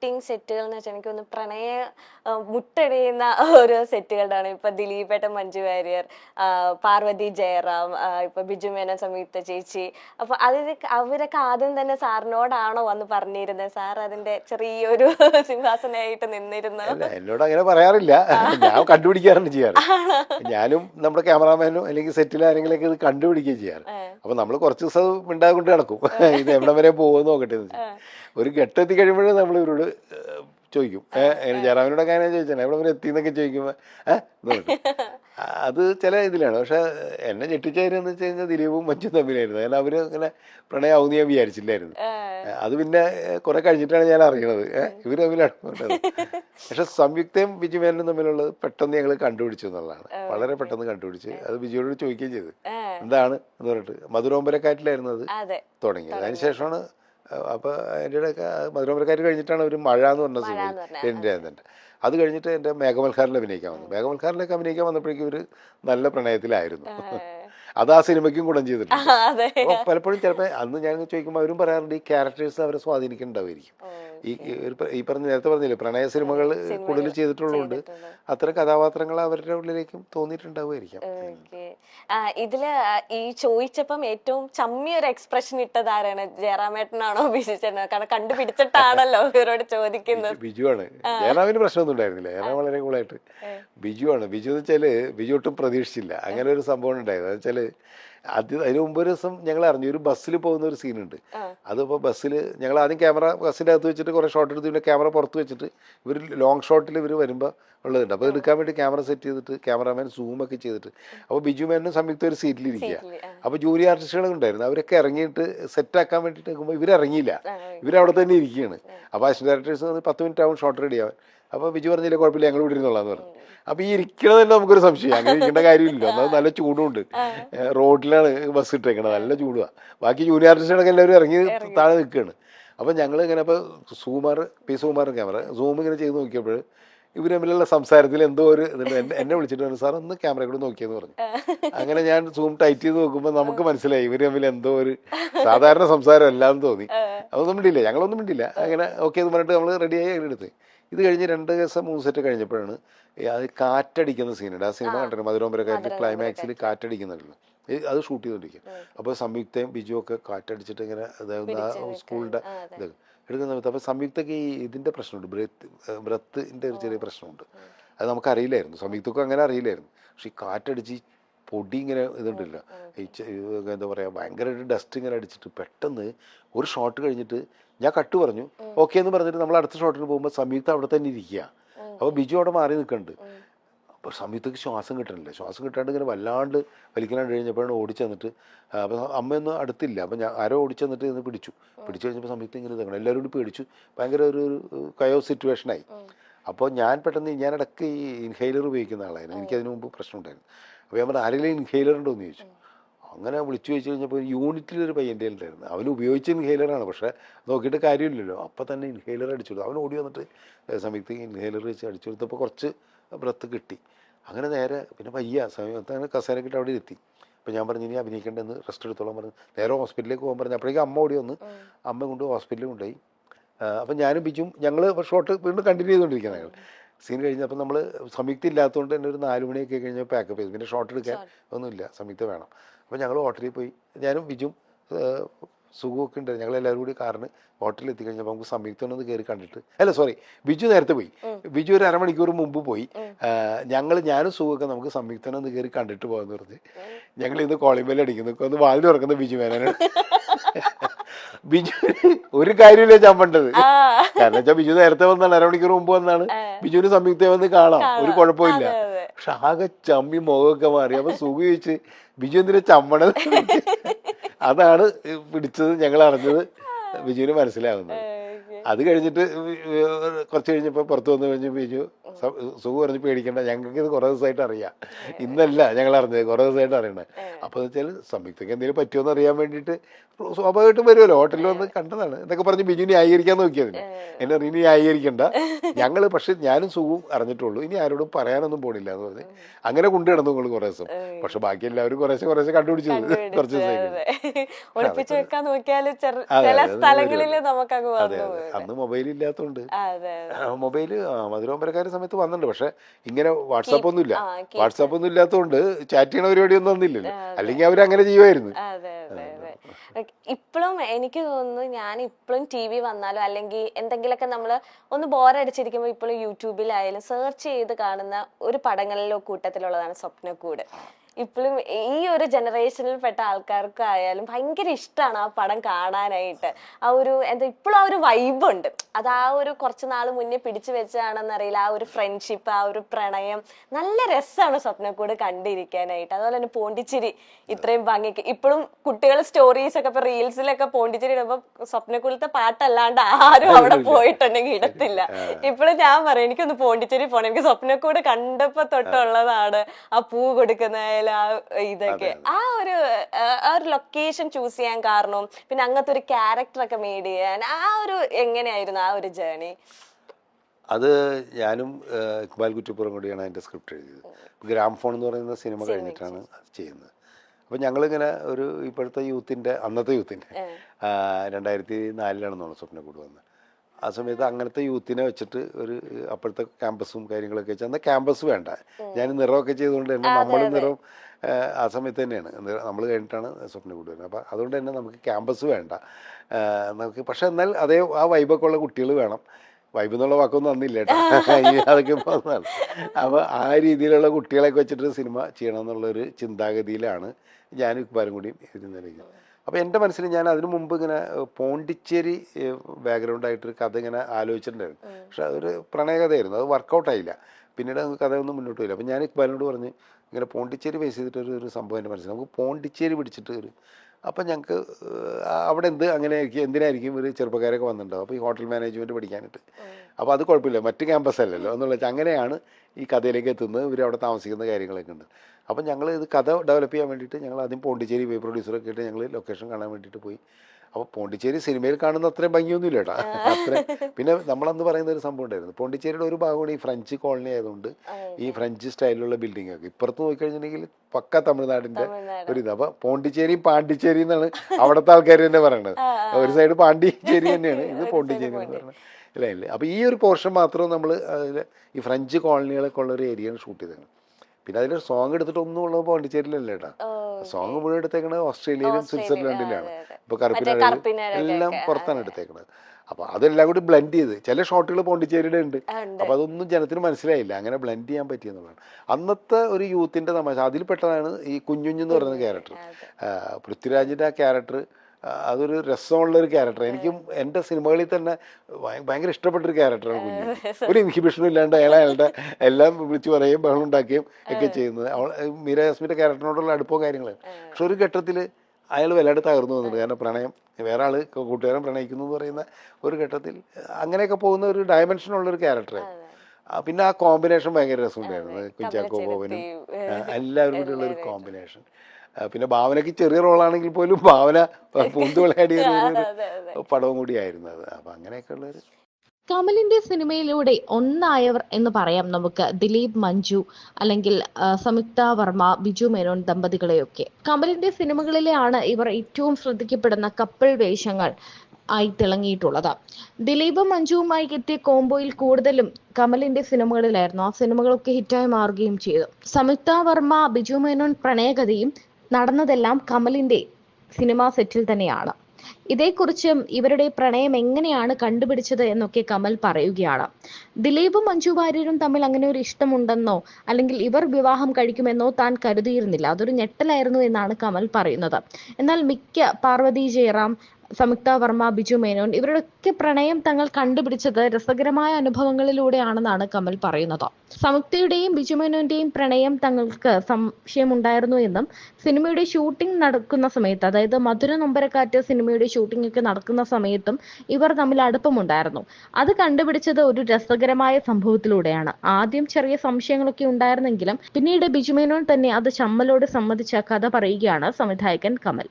Shooting സെറ്റുകൾ എന്ന് വെച്ചാൽ എനിക്ക് ഒന്ന് പ്രണയ മുട്ടടിയുന്ന ഓരോ സെറ്റുകളാണ്. ഇപ്പൊ ദിലീപേട്ട മഞ്ജു വാര്യർ പാർവതി ജയറാം ഇപ്പൊ ബിജു മേനോൻ സംയുക്ത ചേച്ചി. അപ്പൊ അതിന് അവരൊക്കെ ആദ്യം തന്നെ സാറിനോടാണോ വന്ന് പറഞ്ഞിരുന്നത്? സാർ അതിന്റെ ചെറിയൊരു സിംഹാസനായിട്ട് നിന്നിരുന്നു. എന്നോട് അങ്ങനെ പറയാറില്ല. ഞാൻ കണ്ടുപിടിക്കാറുണ്ട് ചെയ്യാറ്. ഞാനും നമ്മുടെ ക്യാമറാമാനും അല്ലെങ്കിൽ സെറ്റിൽ ആരെങ്കിലൊക്കെ ഇത് കണ്ടുപിടിക്കുകയും ചെയ്യാറ്. അപ്പൊ നമ്മൾ കുറച്ച് ദിവസം മിണ്ടാതെ കൊണ്ട് നടക്കും. ഇത് എവിടെ വരെ പോകുമെന്ന് നോക്കട്ടെ എന്ന് വെച്ച്. ഒരു ഘട്ടെത്തി കഴിയുമ്പോഴേ നമ്മൾ ഇവരോട് ചോദിക്കും. ജയറാമിനോടൊക്കെ അങ്ങനെ ചോദിച്ചാൽ എവിടെ വരെ എത്തി എന്നൊക്കെ ചോദിക്കുമ്പോൾ ഏഹ് അത് ചില ഇതിലാണ്. പക്ഷെ എന്നെ ഞെട്ടിച്ചായിരുന്നു വെച്ച് കഴിഞ്ഞാൽ ദിലീപും മറ്റും തമ്മിലായിരുന്നു. കാരണം അവർ അങ്ങനെ പ്രണയമാവുന്ന ഞാൻ വിചാരിച്ചില്ലായിരുന്നു. അത് പിന്നെ കുറെ കഴിഞ്ഞിട്ടാണ് ഞാൻ അറിയണത്. ഏഹ് ഇവർ തമ്മിലാണ് പക്ഷെ സംയുക്തയും ബിജുമേനും തമ്മിലുള്ളത് പെട്ടെന്ന് ഞങ്ങൾ കണ്ടുപിടിച്ചു എന്നുള്ളതാണ്. വളരെ പെട്ടെന്ന് കണ്ടുപിടിച്ച്. അത് ബിജുവിനോട് ചോദിക്കുകയും ചെയ്തു. എന്താണ് എന്ന് പറഞ്ഞിട്ട് മധുരോമ്പരക്കാറ്റിലായിരുന്നു അത് അതെ. തുടങ്ങിയത്. അതിനുശേഷമാണ് അഹ് അപ്പൊ അതിന്റെ ഇടയ്ക്ക് മധുരമരക്കാർ കഴിഞ്ഞിട്ടാണ് ഒരു മഴ എന്ന് പറഞ്ഞ സിനിമ എന്റെ അത്. കഴിഞ്ഞിട്ട് എന്റെ മേഘമൽഹാറിൽ അഭിനയിക്കാൻ വന്നു. മേഘമൽഹാറിലേക്ക് അഭിനയിക്കാൻ വന്നപ്പോഴേക്കും ഒരു നല്ല പ്രണയത്തിലായിരുന്നു. അത് ആ സിനിമയ്ക്കും ഗുണം ചെയ്തിട്ടുണ്ട്. അപ്പോൾ പലപ്പോഴും ചിലപ്പോൾ അന്ന് ഞാൻ ചോദിക്കുമ്പോൾ അവരും പറയാറുണ്ട് ഈ ക്യാരക്ടേഴ്സ് അവരെ സ്വാധീനിക്കുന്നുണ്ടാവുമായിരിക്കും. ഈ ഈ പറഞ്ഞ നേരത്തെ പറഞ്ഞില്ലേ പ്രണയ സിനിമകൾ കൂടുതൽ ചെയ്തിട്ടുള്ളതുകൊണ്ട് അത്ര കഥാപാത്രങ്ങൾ അവരുടെ ഉള്ളിലേക്കും തോന്നിയിട്ടുണ്ടാവുമായിരിക്കാം. ഇതിൽ ഈ ചോദിച്ചപ്പം ഏറ്റവും ചമ്മിയ ഒരു എക്സ്പ്രഷൻ ഇട്ടത് ആരാണ് ജയറാമേട്ടനാണോ ബിജുചേട്ടനോ കാരണം കണ്ടുപിടിച്ചിട്ടാണല്ലോ ഇവരോട് ചോദിക്കുന്നത്. ബിജു ആണ് ജയറാമിന് പ്രശ്നമൊന്നും ഉണ്ടായിരുന്നില്ല. ജയറാം വളരെ കൂളായിട്ട് ബിജു ആണ് ബിജു എന്ന് വെച്ചാൽ ബിജു ഒട്ടും പ്രതീക്ഷിച്ചില്ല. അങ്ങനെ ഒരു സംഭവം ഉണ്ടായത്. എന്ന് വെച്ചാൽ ആദ്യം അതിന് മുമ്പ് ഒരു ദിവസം ഞങ്ങൾ അറിഞ്ഞു ഒരു ബസ്സിൽ പോകുന്ന ഒരു സീനുണ്ട്. അതിപ്പോൾ ബസ്സിൽ ഞങ്ങൾ ആദ്യം ക്യാമറ ബസ്സിന്റെ അകത്ത് വെച്ചിട്ട് കുറേ ഷോട്ട് എടുത്ത് പിന്നെ ക്യാമറ പുറത്ത് വെച്ചിട്ട് ഇവർ ലോങ് ഷോട്ടിൽ ഇവർ വരുമ്പോൾ ഉള്ളതുണ്ട്. അപ്പോൾ എടുക്കാൻ വേണ്ടി ക്യാമറ സെറ്റ് ചെയ്തിട്ട് ക്യാമറാമാൻ സൂമൊക്കെ ചെയ്തിട്ട്. അപ്പോൾ ബിജു മേനും സംയുക്ത ഒരു സീറ്റിലിരിക്കുക അപ്പോൾ ജൂനിയർ ആർട്ടിസ്റ്റുകൾ ഉണ്ടായിരുന്നു. അവരൊക്കെ ഇറങ്ങിയിട്ട് സെറ്റാക്കാൻ വേണ്ടിയിട്ട് നിൽക്കുമ്പോൾ ആ, ഇവരവിടെ തന്നെ ഇരിക്കുകയാണ് അപ്പോൾ അസിസ്റ്റന്റ് ഡയറക്ടേഴ്സ് പത്ത് മിനിറ്റ് ആവും ഷോട്ട് റെഡി ആവാൻ. അപ്പോൾ ബിജു പറഞ്ഞില്ല കുഴപ്പമില്ല ഞങ്ങൾ ഇവിടെ ഇരുന്നോളാന്ന് പറഞ്ഞു. അപ്പോൾ ഈ ഇരിക്കണത് തന്നെ നമുക്കൊരു സംശയം. അങ്ങനെ ഇരിക്കേണ്ട കാര്യമില്ല ഒന്നാമത് നല്ല ചൂടുണ്ട്. ഉണ്ട് റോഡിലാണ് ബസ് ഇട്ടേക്കണത്. നല്ല ചൂടുവാണ് ബാക്കി ജൂനിയർ ആർട്ടിസ്റ്റുകളൊക്കെ എല്ലാവരും ഇറങ്ങി താഴെ നിൽക്കുകയാണ് അപ്പോൾ ഞങ്ങൾ ഇങ്ങനെ അപ്പൊ സൂമാർ പി സൂമാർ ക്യാമറ സൂം ഇങ്ങനെ ചെയ്ത് നോക്കിയപ്പോൾ ഇവർ തമ്മിലുള്ള സംസാരത്തിൽ എന്തോ ഒരു ഇതുണ്ട് എന്നെ വിളിച്ചിട്ട് പറഞ്ഞു സാർ ഒന്ന് ക്യാമറ കൂടെ നോക്കിയെന്ന് പറഞ്ഞു. അങ്ങനെ ഞാൻ സൂം ടൈറ്റ് ചെയ്ത് നോക്കുമ്പോൾ നമുക്ക് മനസ്സിലായി ഇവർ തമ്മിൽ എന്തോ ഒരു സാധാരണ സംസാരം അല്ലാന്ന് തോന്നി. അതൊന്നും മിണ്ടില്ല ഞങ്ങളൊന്നും മിണ്ടില്ല അങ്ങനെ ഓക്കെ എന്ന് പറഞ്ഞിട്ട് നമ്മൾ റെഡിയായി അങ്ങനെ എടുത്ത് ഇത് കഴിഞ്ഞ് രണ്ട് ദിവസം മൂന്ന് സെറ്റ് കഴിഞ്ഞപ്പോഴാണ് അത് കാറ്റടിക്കുന്ന സീനുണ്ട് ആ സിനിമ കണ്ടിട്ടുണ്ട്. മധുരോമ്പരക്കാരുടെ ക്ലൈമാക്സിൽ കാറ്റടിക്കുന്നുണ്ടല്ലോ. അത് ഷൂട്ട് ചെയ്തോണ്ടിരിക്കും അപ്പോൾ സംയുക്തയും ബിജു ഒക്കെ കാറ്റടിച്ചിട്ട് ഇങ്ങനെ അതായത് ആ സ്കൂളിന്റെ ഇത് എടുക്കുന്ന സമയത്ത് അപ്പോൾ സംയുക്തയ്ക്ക് ഈ ഇതിന്റെ പ്രശ്നമുണ്ട്. ബ്രത്ത് ബ്രത്തിന്റെ ഒരു ചെറിയ പ്രശ്നമുണ്ട്. അത് നമുക്കറിയില്ലായിരുന്നു. സംയുക്തക്കും അങ്ങനെ അറിയില്ലായിരുന്നു. പക്ഷെ ഈ കാറ്റടിച്ച് പൊടി ഇങ്ങനെ ഇതുണ്ടല്ലോ. ഈ എന്താ പറയുക ഭയങ്കരമായിട്ട് ഡസ്റ്റ് ഇങ്ങനെ അടിച്ചിട്ട് പെട്ടെന്ന് ഒരു ഷോട്ട് കഴിഞ്ഞിട്ട് ഞാൻ കട്ട് പറഞ്ഞു. ഓക്കെ എന്ന് പറഞ്ഞിട്ട് നമ്മൾ അടുത്ത ഷോട്ടിന് പോകുമ്പോൾ സംയുക്ത അവിടെ തന്നെ ഇരിക്കുക. അപ്പോൾ ബിജു അവിടെ മാറി നിൽക്കുന്നുണ്ട്. അപ്പോൾ സംയുക്തക്ക് ശ്വാസം കിട്ടണില്ല. ശ്വാസം കിട്ടാണ്ട് ഇങ്ങനെ വല്ലാണ്ട് വലിക്കാണ്ട് കഴിഞ്ഞപ്പോഴാണ് ഓടിച്ചു തന്നിട്ട് അപ്പോൾ അമ്മയൊന്നും അടുത്തില്ല. അപ്പോൾ ഞാൻ ആരോ ഓടിച്ചു തന്നിട്ട് ഇന്ന് പിടിച്ചു. പിടിച്ചു കഴിഞ്ഞപ്പോൾ സംയുക്ത ഇങ്ങനെ ഇതാക്കണം എല്ലാവരും കൂടി പേടിച്ചു. ഭയങ്കര ഒരു കയോ സിറ്റുവേഷനായി അപ്പോൾ ഞാൻ പെട്ടെന്ന് ഞാൻ ഇടയ്ക്ക് ഈ ഇൻഹൈലർ ഉപയോഗിക്കുന്ന ആളായിരുന്നു. എനിക്ക് അതിന് മുമ്പ് പ്രശ്നം ഉണ്ടായിരുന്നു അപ്പോൾ ഞാൻ പറഞ്ഞു ആരെങ്കിലും ഇൻഹൈലർ ഉണ്ടോ എന്ന് ചോദിച്ചു അങ്ങനെ വിളിച്ചു ചോദിച്ചു കഴിഞ്ഞപ്പോൾ യൂണിറ്റിലൊരു പയ്യന്റെ ഉണ്ടായിരുന്നു അവൻ ഉപയോഗിച്ച ഇൻഹേലറാണ്. പക്ഷേ നോക്കിയിട്ട് കാര്യമില്ലല്ലോ. അപ്പം തന്നെ ഇൻഹേലർ അടിച്ചു കൊടുത്തു. അവൻ ഓടി വന്നിട്ട് സമയത്ത് ഇൻഹേലർ വെച്ച് അടിച്ചു കൊടുത്തപ്പോൾ കുറച്ച് ബ്രത്ത് കിട്ടി. അങ്ങനെ നേരെ പിന്നെ പയ്യ സമയത്ത് അങ്ങനെ കസേരക്കിട്ട് അവിടെ എത്തി അപ്പോൾ ഞാൻ പറഞ്ഞു ഇനി അഭിനയിക്കേണ്ടെന്ന് റെസ്റ്റ് എടുത്തോളാൻ പറഞ്ഞു. നേരെ ഹോസ്പിറ്റലിലേക്ക് പോകാൻ പറഞ്ഞു. അപ്പോഴേക്കും അമ്മ ഓടി വന്ന് അമ്മ കൊണ്ട് ഹോസ്പിറ്റലിൽ കൊണ്ടുപോയി. അപ്പം ഞാനും ബിജും ഞങ്ങൾ ഷോട്ട് വീണ്ടും കണ്ടിന്യൂ ചെയ്തുകൊണ്ടിരിക്കുക ഞങ്ങൾ സീൻ കഴിഞ്ഞപ്പോൾ നമ്മൾ സംയുക്തി ഇല്ലാത്തതുകൊണ്ട് തന്നെ ഒരു നാല് മണിയൊക്കെ കഴിഞ്ഞാൽ പാക്കപ്പ് ചെയ്തു. പിന്നെ ഷോട്ട് എടുക്കാൻ ഒന്നുമില്ല. സംയുക്ത വേണം. അപ്പോൾ ഞങ്ങൾ ഹോട്ടലിൽ പോയി. ഞാനും ബിജും സുഖമൊക്കെ ഉണ്ടായിരുന്നു. ഞങ്ങൾ എല്ലാവരും കൂടി കാറിന് ഹോട്ടലിൽ എത്തിക്കഴിഞ്ഞപ്പോൾ നമുക്ക് സംയുക്ത ഒന്ന് കയറി കണ്ടിട്ട്. അല്ല സോറി ബിജു നേരത്തെ പോയി. ബിജു ഒരു അരമണിക്കൂർ മുമ്പ് പോയി. ഞങ്ങൾ ഞാനും സുഖമൊക്കെ നമുക്ക് സംയുക്തനൊന്ന് കയറി കണ്ടിട്ട് പോകാന്ന് പറഞ്ഞ് ഞങ്ങൾ ഇന്ന് കോളിമേലടിക്കുന്നു അടിക്കുന്നു. ഒന്ന് വാതിൽ തുറക്കുന്ന ബിജു മേനാണ് ബിജു ഒരു കാര്യമില്ല ഞാൻ പണ്ടത്. കാരണം വെച്ചാൽ ബിജു നേരത്തെ വന്നാണ് അരമണിക്കൂർ മുമ്പ് വന്നാണ്. ബിജുവിന് സംയുക്ത വന്ന് കാണാം. ഒരു കുഴപ്പമില്ല. പക്ഷെ ആകെ ചമ്മി മുഖമൊക്കെ മാറി. അപ്പൊ സുഖി വെച്ച് ബിജു എന്തിനാ ചമ്മണത്? അതാണ് പിടിച്ചത് ഞങ്ങൾ അറിഞ്ഞത്. ബിജുവിന് മനസ്സിലാവുന്നത്. അത് കഴിഞ്ഞിട്ട് കുറച്ച് കഴിഞ്ഞപ്പോൾ പുറത്തു വന്നു കഴിഞ്ഞു ബിജു സുഖു പറഞ്ഞ് പേടിക്കേണ്ട. ഞങ്ങൾക്ക് ഇത് കുറേ ദിവസമായിട്ട് അറിയാം. ഇന്നല്ല ഞങ്ങൾ അറിഞ്ഞത്. കുറേ ദിവസമായിട്ട് അറിയണേ. അപ്പോൾ എന്ന് വെച്ചാൽ സംയുക്തക്ക് എന്തെങ്കിലും പറ്റുമോ അറിയാൻ വേണ്ടിയിട്ട് സ്വാഭാവികമായിട്ടും വരുമല്ലോ ഹോട്ടലിൽ വന്ന് കണ്ടതാണ്. എന്നൊക്കെ പറഞ്ഞ് ബിജു ന്യായീകരിക്കാൻ നോക്കിയതിന് എന്നെ ഇനി ന്യായീകരിക്കണ്ട. ഞങ്ങൾ പക്ഷെ ഞാനും സുഖവും അറിഞ്ഞിട്ടുള്ളൂ. ഇനി ആരോടും പറയാനൊന്നും പോണില്ല എന്ന് പറഞ്ഞ്. അങ്ങനെ കൊണ്ടു കിടന്നു നിങ്ങൾ കുറേ ദിവസം. പക്ഷെ ബാക്കി എല്ലാവരും കുറേശ്ശെ കുറേശ്ശെ കണ്ടുപിടിച്ചത്. കുറച്ച് അതെ. അന്ന് മൊബൈൽ ഇല്ലാത്തതുകൊണ്ട് മൊബൈൽ മധുരമ്പരക്കാരുടെ സമയത്ത് വന്നിട്ടുണ്ട്. പക്ഷെ ഇങ്ങനെ വാട്സാപ്പ് ഒന്നും ഇല്ല വാട്സാപ്പ് ഒന്നും ഇല്ലാത്തതുകൊണ്ട് ചാറ്റ് ചെയ്യണ പരിപാടി ഒന്നും വന്നില്ലല്ലോ. അല്ലെങ്കിൽ അവർ അങ്ങനെ ചെയ്യുമായിരുന്നു. ഇപ്പോഴും എനിക്ക് തോന്നുന്നു ഞാൻ ഇപ്പോഴും ടി വി വന്നാലോ അല്ലെങ്കിൽ എന്തെങ്കിലുമൊക്കെ നമ്മൾ ഒന്ന് ബോറടിച്ചിരിക്കുമ്പോൾ ഇപ്പോഴും യൂട്യൂബിലായാലും സെർച്ച് ചെയ്ത് കാണുന്ന ഒരു പടങ്ങളിലോ കൂട്ടത്തിലുള്ളതാണ് സ്വപ്നക്കൂട്. ഇപ്പോഴും ഈ ഒരു ജനറേഷനിൽ പെട്ട ആൾക്കാർക്കായാലും ഭയങ്കര ഇഷ്ടമാണ് ആ പടം കാണാനായിട്ട്. ആ ഒരു എന്താ ഇപ്പോഴും ആ ഒരു വൈബ് ഉണ്ട്. അത് ആ ഒരു കുറച്ച് നാൾ മുന്നേ പിടിച്ചു വെച്ചാണെന്നറിയില്ല ആ ഒരു ഫ്രണ്ട്ഷിപ്പ് ആ ഒരു പ്രണയം നല്ല രസമാണ് സ്വപ്നക്കൂട് കണ്ടിരിക്കാനായിട്ട്. അതുപോലെ തന്നെ പോണ്ടിച്ചേരി ഇത്രയും ഭംഗിക്ക്. ഇപ്പോഴും കുട്ടികൾ സ്റ്റോറീസ് ഒക്കെ ഇപ്പൊ റീൽസിലൊക്കെ പോണ്ടിച്ചേരി ഇടുമ്പോ സ്വപ്നക്കൂടത്തെ പാട്ടല്ലാണ്ട് ആരും അവിടെ പോയിട്ടുണ്ടെങ്കിൽ ഇടത്തില്ല. ഇപ്പോഴും ഞാൻ പറയും എനിക്കൊന്ന് പോണ്ടിച്ചേരി പോണം. എനിക്ക് സ്വപ്നക്കൂട് കണ്ടപ്പോ തൊട്ടുള്ളതാണ് ആ പൂ കൊടുക്കുന്നതായാലും ആ ഇതൊക്കെ. ആ ഒരു ആ, ഒരു ലൊക്കേഷൻ ചൂസ് ചെയ്യാൻ കാരണം പിന്നെ അങ്ങനത്തെ ഒരു ക്യാരക്ടർ ഒക്കെ മെയ്ഡ് ചെയ്യാൻ ആ ഒരു എങ്ങനെയായിരുന്നു ആ ഒരു ജേണി അത് ഞാനും ഇക്ബാൽ കുറ്റിപ്പുറം കൂടിയാണ് അതിന്റെ സ്ക്രിപ്റ്റ് എഴുതിയത്. ഗ്രാം ഫോൺ എന്ന് പറയുന്ന സിനിമ കഴിഞ്ഞിട്ടാണ് അത് ചെയ്യുന്നത്. അപ്പം ഞങ്ങളിങ്ങനെ ഒരു ഇപ്പോഴത്തെ യൂത്തിന്റെ അന്നത്തെ യൂത്തിന്റെ രണ്ടായിരത്തി നാലിലാണെന്ന് തോന്നുന്നു സ്വപ്നക്കൂട് വന്നത്. ആ സമയത്ത് അങ്ങനത്തെ യൂത്തിനെ വെച്ചിട്ട് ഒരു അപ്പോഴത്തെ ക്യാമ്പസും കാര്യങ്ങളൊക്കെ വെച്ചാൽ അന്ന് ക്യാമ്പസ് വേണ്ട. ഞാൻ നിറമൊക്കെ ചെയ്തുകൊണ്ട് തന്നെ നമ്മൾ നിറം ആ സമയത്ത് തന്നെയാണ്. നമ്മൾ കഴിഞ്ഞിട്ടാണ് സ്വപ്നം വരുന്നത് അപ്പോൾ അതുകൊണ്ട് തന്നെ നമുക്ക് ക്യാമ്പസ് വേണ്ട. നമുക്ക് പക്ഷെ എന്നാൽ അതേ ആ വൈബൊക്കെ ഉള്ള കുട്ടികൾ വേണം. വൈബ് എന്നുള്ള വാക്കൊന്നും അന്നില്ല കേട്ടോ. അതൊക്കെ പോകുന്നതാണ് അപ്പോൾ ആ രീതിയിലുള്ള കുട്ടികളെയൊക്കെ വെച്ചിട്ട് സിനിമ ചെയ്യണം എന്നുള്ളൊരു ചിന്താഗതിയിലാണ് ഞാനും ഇക്ബാലും കൂടി ഇരുന്നിരിക്കുന്നത് അപ്പോൾ എന്റെ മനസ്സിൽ ഞാൻ അതിനു മുമ്പ് ഇങ്ങനെ പോണ്ടിച്ചേരി ബാക്ക്ഗ്രൗണ്ടായിട്ടൊരു കഥ ഇങ്ങനെ ആലോചിച്ചിട്ടുണ്ടായിരുന്നു. പക്ഷെ അതൊരു പ്രണയകഥയായിരുന്നു. അത് വർക്കൗട്ടായില്ല പിന്നീട് നമുക്ക് കഥയൊന്നും മുന്നോട്ട് പോയില്ല. അപ്പോൾ ഞാൻ ഇക്ബാലിനോട് പറഞ്ഞ് ഇങ്ങനെ പോണ്ടിച്ചേരി ബേസ് ചെയ്തിട്ടൊരു ഒരു സംഭവം എന്റെ മനസ്സിൽ. നമുക്ക് പോണ്ടിച്ചേരി പിടിച്ചിട്ട് ഒരു അപ്പം ഞങ്ങൾക്ക് അവിടെ എന്ത് അങ്ങനെ ആയിരിക്കും എന്തിനായിരിക്കും ഒരു ചെറുപ്പക്കാരൊക്കെ വന്നിട്ടുണ്ടാവും അപ്പോൾ ഈ ഹോട്ടൽ മാനേജ്മെന്റ് പഠിക്കാനായിട്ട്. അപ്പോൾ അത് കുഴപ്പമില്ല. മറ്റ് ക്യാമ്പസ് അല്ലല്ലോ. എന്നുള്ള വെച്ചാൽ അങ്ങനെയാണ് ഈ കഥയിലേക്ക് എത്തുന്നത്. ഇവർ അവിടെ താമസിക്കുന്ന കാര്യങ്ങളൊക്കെ ഉണ്ട്. അപ്പം ഞങ്ങൾ ഇത് കഥ ഡെവലപ്പ് ചെയ്യാൻ വേണ്ടിയിട്ട് ഞങ്ങൾ ആദ്യം പോണ്ടിച്ചേരി വേ പ്രൊഡ്യൂസറൊക്കെ ആയിട്ട് ഞങ്ങൾ ലൊക്കേഷൻ കാണാൻ വേണ്ടിയിട്ട് പോയി. അപ്പോൾ പോണ്ടിച്ചേരി സിനിമയിൽ കാണുന്ന അത്രയും ഭംഗിയൊന്നുമില്ല കേട്ടോ അത്ര പിന്നെ നമ്മളന്ന് പറയുന്ന ഒരു സംഭവം ഉണ്ടായിരുന്നു. പോണ്ടിച്ചേരിയുടെ ഒരു ഭാഗമാണ് ഈ ഫ്രഞ്ച് കോളനി ആയതുകൊണ്ട് ഈ ഫ്രഞ്ച് സ്റ്റൈലിലുള്ള ബിൽഡിംഗ് ഒക്കെ. ഇപ്പുറത്ത് നോക്കിക്കഴിഞ്ഞിട്ടുണ്ടെങ്കിൽ പക്ക തമിഴ്നാടിന്റെ തമിഴ്നാട്. ഒരു ഇത്. അപ്പൊ പോണ്ടിച്ചേരിയും പാണ്ടിച്ചേരി എന്നാണ് അവിടുത്തെ ആൾക്കാർ തന്നെ പറയണത്. ഒരു സൈഡ് പാണ്ടിച്ചേരി തന്നെയാണ്. ഇത് പോണ്ടിച്ചേരി എന്ന് പറയുന്നത് ഇല്ല ഇല്ല. അപ്പൊ ഈ ഒരു പോർഷൻ മാത്രം നമ്മൾ ഈ ഫ്രഞ്ച് കോളനികളൊക്കെ ഉള്ള ഒരു ഏരിയയാണ് ഷൂട്ട് ചെയ്തത്. പിന്നെ അതിലൊരു സോങ് എടുത്തിട്ടൊന്നും ഉള്ളത് പോണ്ടിച്ചേരിയിലല്ല കേട്ടോ സോങ് മുഴുവൻ എടുത്തേക്കണത് ഓസ്ട്രേലിയയിലും സ്വിറ്റ്സർലൻഡിലാണ്. ഇപ്പൊ കറുപ്പിനാണെങ്കിലും എല്ലാം പുറത്താണ് എടുത്തേക്കണത്. അപ്പൊ അതെല്ലാം കൂടി ബ്ലെൻഡ് ചെയ്ത് ചില ഷോട്ടുകൾ പോണ്ടിച്ചേരിയുടെ ഉണ്ട്. അപ്പൊ അതൊന്നും ജനത്തിന് മനസ്സിലായില്ല. അങ്ങനെ ബ്ലെൻഡ് ചെയ്യാൻ പറ്റിയെന്നുള്ളതാണ് അന്നത്തെ ഒരു യൂത്തിന്റെ തമാശ അതിൽ പെട്ടതാണ് ഈ കുഞ്ഞുഞ്ഞെന്ന് പറയുന്ന ക്യാരക്ടർ പൃഥ്വിരാജിന്റെ ആ ക്യാരക്ടർ അതൊരു രസമുള്ള ഒരു ക്യാരക്ടർ. എനിക്കും എന്റെ സിനിമകളിൽ തന്നെ ഭയ- ഭയങ്കര ഇഷ്ടപ്പെട്ടൊരു ക്യാരക്ടറാണ് കുഞ്ഞു. ഒരു ഇൻഹിബിഷനും ഇല്ലാണ്ട് അയാൾ അയാളുടെ എല്ലാം വിളിച്ചു പറയുകയും ബഹളം ഉണ്ടാക്കുകയും ഒക്കെ ചെയ്യുന്നത്. അവൾ മീര യാസ്മിന്റെ ക്യാരക്ടറിനോടുള്ള അടുപ്പവും കാര്യങ്ങളാണ് പക്ഷെ ഒരു ഘട്ടത്തിൽ അയാൾ വല്ലാണ്ട് തകർന്നു വന്നിട്ടുണ്ട്. കാരണം പ്രണയം വേറെ ആൾ കൂട്ടുകാരൻ പ്രണയിക്കുന്നു എന്ന് പറയുന്ന ഒരു ഘട്ടത്തിൽ അങ്ങനെയൊക്കെ പോകുന്ന ഒരു ഡയമെൻഷൻ ഉള്ള ഒരു ക്യാരക്ടറാണ് പിന്നെ ആ കോമ്പിനേഷൻ ഭയങ്കര രസമുണ്ടായിരുന്നു. കുഞ്ചാക്കോ ബോബനും എല്ലാവരും കൂടി ഉള്ള ഒരു കോമ്പിനേഷൻ പിന്നെ ഭാവനയ്ക്ക് ചെറിയ റോളാണെങ്കിൽ പോലും ഭാവന പൂന്തുവിളയാടിയ ഒരു പടവും കൂടിയായിരുന്നു അത്. അപ്പൊ അങ്ങനെയൊക്കെ ഉള്ളൊരു കമലിന്റെ സിനിമയിലൂടെ ഒന്നായവർ എന്ന് പറയാം നമുക്ക്. ദിലീപ് മഞ്ജു അല്ലെങ്കിൽ സംയുക്ത വർമ്മ ബിജു മേനോൻ ദമ്പതികളെയൊക്കെ. കമലിന്റെ സിനിമകളിലെയാണ് ഇവർ ഏറ്റവും ശ്രദ്ധിക്കപ്പെടുന്ന കപ്പിൾ വേഷങ്ങൾ ആയി തിളങ്ങിയിട്ടുള്ളത്. ദിലീപും മഞ്ജുവുമായി എത്തിയ കോംബോയിൽ കൂടുതലും കമലിന്റെ സിനിമകളിലായിരുന്നു. ആ സിനിമകളൊക്കെ ഹിറ്റായി മാറുകയും ചെയ്തു. സംയുക്ത വർമ്മ ബിജു മേനോൻ പ്രണയകഥയും നടന്നതെല്ലാം കമലിന്റെ സിനിമാ സെറ്റിൽ തന്നെയാണ്. ഇതേക്കുറിച്ചും ഇവരുടെ പ്രണയം എങ്ങനെയാണ് കണ്ടുപിടിച്ചത് എന്നൊക്കെ കമൽ പറയുകയാണ്. ദിലീപും മഞ്ജു വാര്യരും തമ്മിൽ അങ്ങനെ ഒരു ഇഷ്ടമുണ്ടെന്നോ അല്ലെങ്കിൽ ഇവർ വിവാഹം കഴിക്കുമെന്നോ താൻ കരുതിയിരുന്നില്ല. അതൊരു ഞെട്ടലായിരുന്നു എന്നാണ് കമൽ പറയുന്നത്. എന്നാൽ മിക്ക പാർവതി ജയറാം സംയുക്ത വർമ്മ ബിജു മേനോൻ ഇവരുടെയൊക്കെ പ്രണയം തങ്ങൾ കണ്ടുപിടിച്ചത് രസകരമായ അനുഭവങ്ങളിലൂടെയാണെന്നാണ് കമൽ പറയുന്നത്. സംയുക്തയുടെയും ബിജു മേനോന്റെയും പ്രണയം തങ്ങൾക്ക് സംശയമുണ്ടായിരുന്നു എന്നും സിനിമയുടെ ഷൂട്ടിംഗ് നടക്കുന്ന സമയത്ത് അതായത് മധുര നൊമ്പരക്കാറ്റ് സിനിമയുടെ ഷൂട്ടിംഗ് ഒക്കെ നടക്കുന്ന സമയത്തും ഇവർ തമ്മിൽ അടുപ്പമുണ്ടായിരുന്നു. അത് കണ്ടുപിടിച്ചത് ഒരു രസകരമായ സംഭവത്തിലൂടെയാണ്. ആദ്യം ചെറിയ സംശയങ്ങളൊക്കെ ഉണ്ടായിരുന്നെങ്കിലും പിന്നീട് ബിജു മേനോൻ തന്നെ അത് ചമ്മലോട് സംബന്ധിച്ച കഥ പറയുകയാണ് സംവിധായകൻ കമൽ.